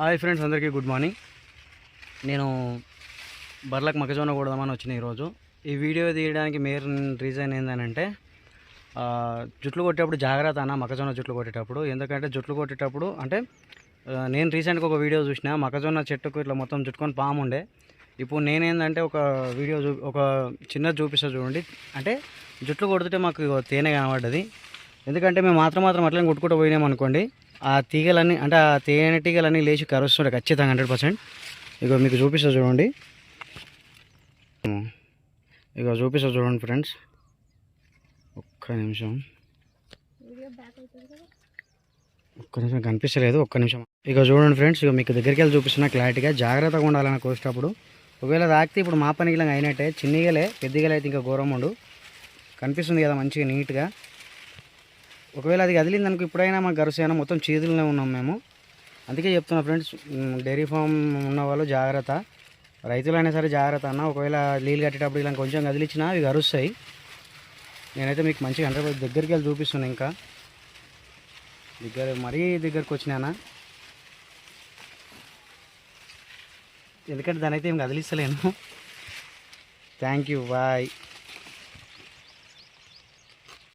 Hi friends అందరికీ good morning. నేను బర్లకు మొక్కజొన్న కొడదామని వచ్చిన ఈరోజు. ఈ వీడియో తీయడానికి మెయిన్ రీజన్ ఏంటంటే జుట్లు కొట్టేటప్పుడు జాగ్రత్త అన్న మొక్కజొన్న జుట్లు కొట్టేటప్పుడు. ఎందుకంటే జుట్లు కొట్టేటప్పుడు అంటే నేను రీసెంట్గా ఒక వీడియో చూసిన మొక్కజొన్న చెట్టుకు ఇట్లా మొత్తం జుట్టుకొని పాము ఉండే. ఇప్పుడు నేనేందంటే ఒక వీడియో చూ ఒక చిన్నది చూపిస్తా చూడండి. అంటే జుట్లు కొడుతుంటే మాకు తేనె కనబడ్డది. ఎందుకంటే మేము మాత్రం మాత్రం అట్లనే కొట్టుకుంటూ పోయినాం అనుకోండి. ఆ తీగలన్నీ అంటే ఆ తేనె తీగలన్నీ లేచి కరుస్తుంటాయి ఖచ్చితంగా హండ్రెడ్ పర్సెంట్. ఇగో మీకు చూపిస్తా చూడండి. ఇక చూపిస్తా చూడండి ఫ్రెండ్స్. ఒక్క నిమిషం. ఒక్క నిమిషం కనిపిస్తలేదు ఒక్క నిమిషం. ఇక చూడండి ఫ్రెండ్స్ ఇక మీకు దగ్గరికి వెళ్ళి చూపిస్తున్నా క్లారిటీగా. జాగ్రత్తగా ఉండాలని కోసేటప్పుడు ఒకవేళ తాకితే ఇప్పుడు మా పని ఇలా అయినట్టే చిన్నగలే పెద్దగలే అయితే ఇంకా ఘోరం ఉండు. కనిపిస్తుంది కదా మంచిగా నీట్గా. ఒకవేళ అది కదిలింది అనుకో ఇప్పుడైనా మాకు గరుసైనా మొత్తం చేతుల్లోనే ఉన్నాం మేము. అందుకే చెప్తున్నా ఫ్రెండ్స్ డైరీ ఫామ్ ఉన్న వాళ్ళు జాగ్రత్త. రైతులైనా సరే జాగ్రత్త అన్న. ఒకవేళ నీళ్ళు కట్టేటప్పుడు ఇలా కొంచెం కదిలిచ్చినా అవి గరుస్తాయి. నేనైతే మీకు మంచిగా అంటే దగ్గరికి వెళ్ళి చూపిస్తున్నా ఇంకా. దగ్గర మరీ దగ్గరకు వచ్చినానా? ఎందుకంటే దాని అయితే ఏం కదిలిస్తలేను. Thank you bye